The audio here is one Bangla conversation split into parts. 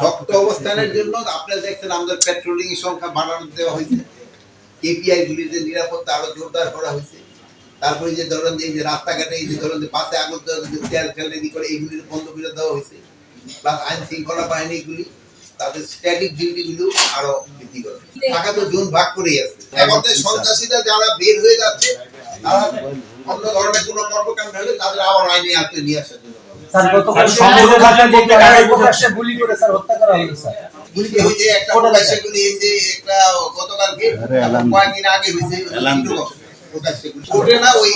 শক্ত অবস্থানের জন্য আপনারা দেখছেন আমাদের পেট্রোলিং সংখ্যা বাড়ানো দেওয়া হয়েছে। কেপিআই গুলিতে নিরাপত্তা আরও জোরদার করা হয়েছে। তারপরে যে ধরেন যে রাস্তাঘাটে এই যে ধরেন যে বাসে আগুন তেল তেল করে এইগুলি বন্ধ করে দেওয়া হয়েছে। প্লাস আইন শৃঙ্খলা বাহিনীগুলি তাদের স্ট্যাটিক ডিউটি গুলো আরও বৃদ্ধি করে টাকা তো জোন ভাগ করেই আছে। এখন সন্ত্রাসীরা যারা বের হয়ে যাচ্ছে অন্য ধরনের কোনো কর্মকাণ্ড হলে তাদের আবার আইনে আনতে নিয়ে আসার এই যে একটা গতকালকে কয়েকদিন আগে হয়েছে প্রকাশ্যে গুলি। ওঠে না ওই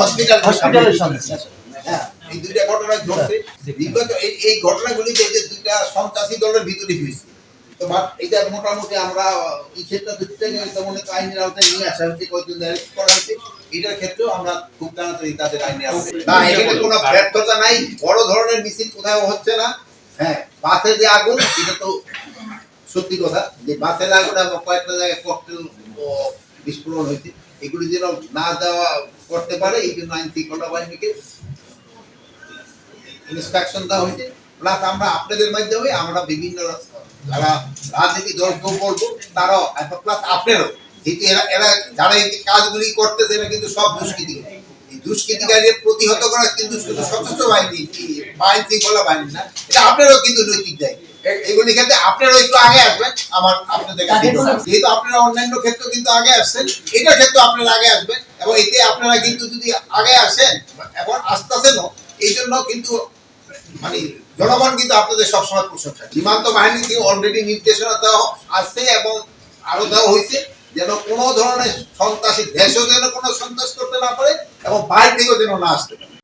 হসপিটাল হসপিটালের সামনে স্যার। হ্যাঁ এই দুইটা ঘটনা ঘটছে। এই এই ঘটনাগুলিতে যে দুইটা সন্ত্রাসী দলের ভিতরে হয়েছে তো এটা মোটামুটি আমরা এই ক্ষেত্রে তেমন আইনের আওতায় নিয়ে আসা হয়েছে কয়েকজন করা হয়েছে। এটার ক্ষেত্রেও আমরা খুব তাড়াতাড়ি তাদের আইনে আসবে না এখানে কোনো ব্যর্থতা নাই বড় ধরনের মিছিল কোথাও হচ্ছে না। হ্যাঁ বাসে যে আগুন এটা তো সত্যি কথা। যে বাসের আগুন এবং কয়েকটা জায়গায় ককটেল বিস্ফোরণ হয়েছে। এগুলি যেন না দেওয়া করতে পারে এই জন্য আইন শৃঙ্খলা বাহিনীকে ইনস্ট্রাকশন দেওয়া হয়েছে। প্লাস আমরা আপনাদের মাধ্যমে আমরা বিভিন্ন যারা রাজনীতি দলকেও বলব তারাও প্লাস আপনারও এরা এরা যারা এই কাজগুলি করতেছে এরা কিন্তু সব দুষ্কৃতি। এই দুষ্কৃতিকারীদের প্রতিহত করা কিন্তু শুধু সশস্ত্র বাহিনী আইন শৃঙ্খলা বাহিনী না এটা আপনারও কিন্তু নৈতিক এগুলি ক্ষেত্রে আপনারাও একটু আগে আসবেন আমার আপনাদের কাছে যেহেতু আপনারা অন্যান্য ক্ষেত্রে কিন্তু আগে আসছেন এটার ক্ষেত্রে আপনারা আগে আসবেন এবং এতে আপনারা কিন্তু যদি আগে আসেন এবং আসতেছেনও এই জন্য কিন্তু মানে জনগণ কিন্তু আপনাদের সবসময় প্রশংসা। সীমান্ত বাহিনীকে অলরেডি নির্দেশনা দেওয়া আছে এবং আরও দেওয়া হয়েছে। যেন কোনো ধরনের সন্ত্রাসী দেশও যেন কোনো সন্ত্রাস করতে না পারে এবং বাইরে থেকেও যেন না আসতে পারে।